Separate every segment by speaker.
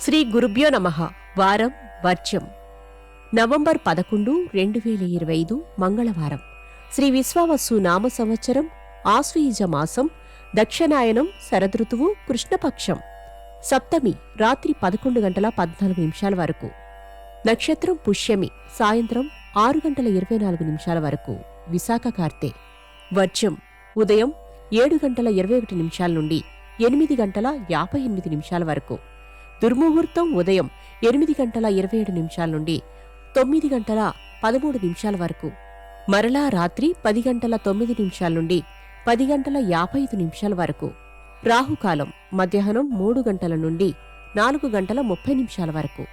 Speaker 1: శ్రీ గురుభ్యో నమ. వారం వర్జ్యం. నవంబర్ పదకొండు రెండు వేల ఇరవై ఐదు మంగళవారం. శ్రీ విశ్వావసు నామ సంవత్సరం ఆశ్వయుజ మాసం దక్షిణాయనం శరదృతువు కృష్ణపక్షం. సప్తమి రాత్రి పదకొండు గంటల పద్నాలుగు నిమిషాల వరకు. నక్షత్రం పుష్యమి సాయంత్రం ఆరు గంటల ఇరవై నాలుగు నిమిషాల వరకు. విశాఖ కార్తె. వర్జ్యం. ఉదయం ఏడు గంటల ఇరవై ఒకటి నిమిషాల నుండి ఎనిమిది గంటల యాభై ఎనిమిది నిమిషాల వరకు. దుర్ముహూర్తం ఉదయం ఎనిమిది గంటల ఇరవై ఏడు నిమిషాల నుండి తొమ్మిది గంటల పదమూడు నిమిషాల వరకు. మరలా రాత్రి పది గంటల తొమ్మిది నిమిషాల నుండి పది గంటల యాభై ఐదు నిమిషాల వరకు. రాహుకాలం మధ్యాహ్నం మూడు గంటల నుండి నాలుగు గంటల ముప్పై నిమిషాల వరకు.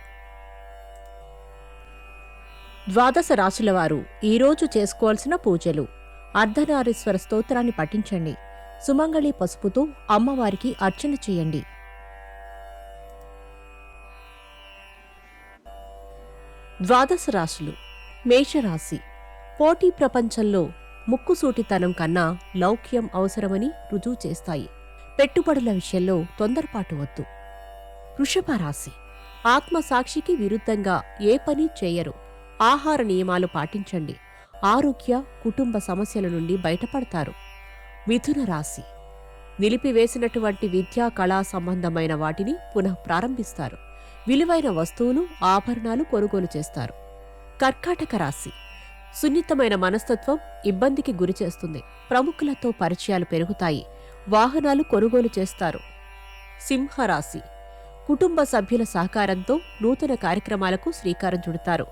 Speaker 1: ద్వాదశ రాశులవారు ఈరోజు చేసుకోవాల్సిన పూజలు. అర్ధనారీశ్వర స్తోత్రాన్ని పఠించండి. సుమంగళి పసుపుతో అమ్మవారికి అర్చన చేయండి. ద్వాదశ రాశులు. మేషరాశి. పోటీ ప్రపంచంలో ముక్కుసూటితనం కన్నా లౌక్యం అవసరమని రుజువు చేస్తాయి. పెట్టుబడుల విషయంలో తొందరపాటు వద్దు. వృషభ రాశి. ఆత్మసాక్షికి విరుద్ధంగా ఏ పని చేయరు. ఆహార నియమాలు పాటించండి. ఆరోగ్య కుటుంబ సమస్యల నుండి బయటపడతారు. మిథున రాశి. నిలిపివేసినటువంటి విద్యా కళా సంబంధమైన వాటిని పునః ప్రారంభిస్తారు విలువైన వస్తువులు ఆభరణాలు కొనుగోలు చేస్తారు. కర్కాటక రాశి. సున్నితమైన మనస్తత్వం ఇబ్బందికి గురిచేస్తుంది ప్రముఖులతో పరిచయాలు పెరుగుతాయి. వాహనాలు కొనుగోలు చేస్తారు. సింహరాశి. కుటుంబ సభ్యుల సహకారంతో నూతన కార్యక్రమాలకు శ్రీకారం చుడతారు.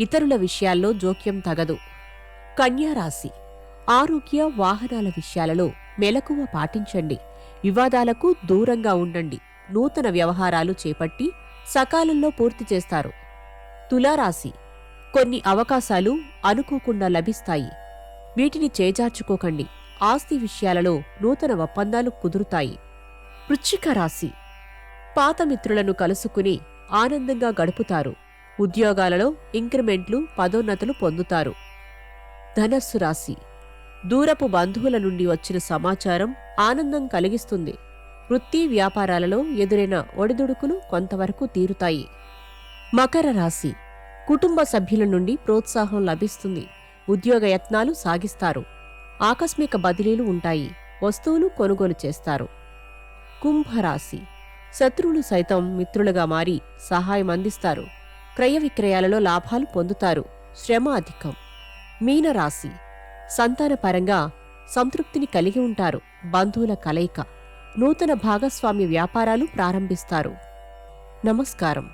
Speaker 1: ఇతరుల విషయాల్లో జోక్యం తగదు. కన్యారాశి ఆరోగ్య వాహనాల విషయాలలో మెలకువ పాటించండి. వివాదాలకు దూరంగా ఉండండి. నూతన వ్యవహారాలు చేపట్టి సకాలంలో పూర్తి చేస్తారు. తులారాశి. కొన్ని అవకాశాలు అనుకోకుండా లభిస్తాయి. వీటిని చేజార్చుకోకండి. ఆస్తి విషయాలలో నూతన ఒప్పందాలు కుదురుతాయి. వృచ్చిక రాశి. పాత మిత్రులను కలుసుకుని ఆనందంగా గడుపుతారు. ఉద్యోగాలలో ఇంక్రిమెంట్లు పదోన్నతులు పొందుతారు. ధనస్సు రాశి. దూరపు బంధువుల నుండి వచ్చిన సమాచారం ఆనందం కలిగిస్తుంది. వృత్తి వ్యాపారాలలో ఎదురైన ఒడిదుడుకులు కొంతవరకు తీరుతాయి. మకర రాశి. కుటుంబ సభ్యుల నుండి ప్రోత్సాహం లభిస్తుంది. ఉద్యోగ యత్నాలు సాగిస్తారు. ఆకస్మిక బదిలీలు ఉంటాయి. వస్తువులు కొనుగోలు చేస్తారు. కుంభరాశి. శత్రువులు సైతం మిత్రులుగా మారి సహాయం అందిస్తారు. క్రయ విక్రయాలలో లాభాలు పొందుతారు. శ్రమ అధికం. మీనరాశి. సంతానపరంగా సంతృప్తిని కలిగి ఉంటారు. బంధువుల కలయిక. నూతన భాగస్వామ్య వ్యాపారాలు ప్రారంభిస్తారు. నమస్కారం.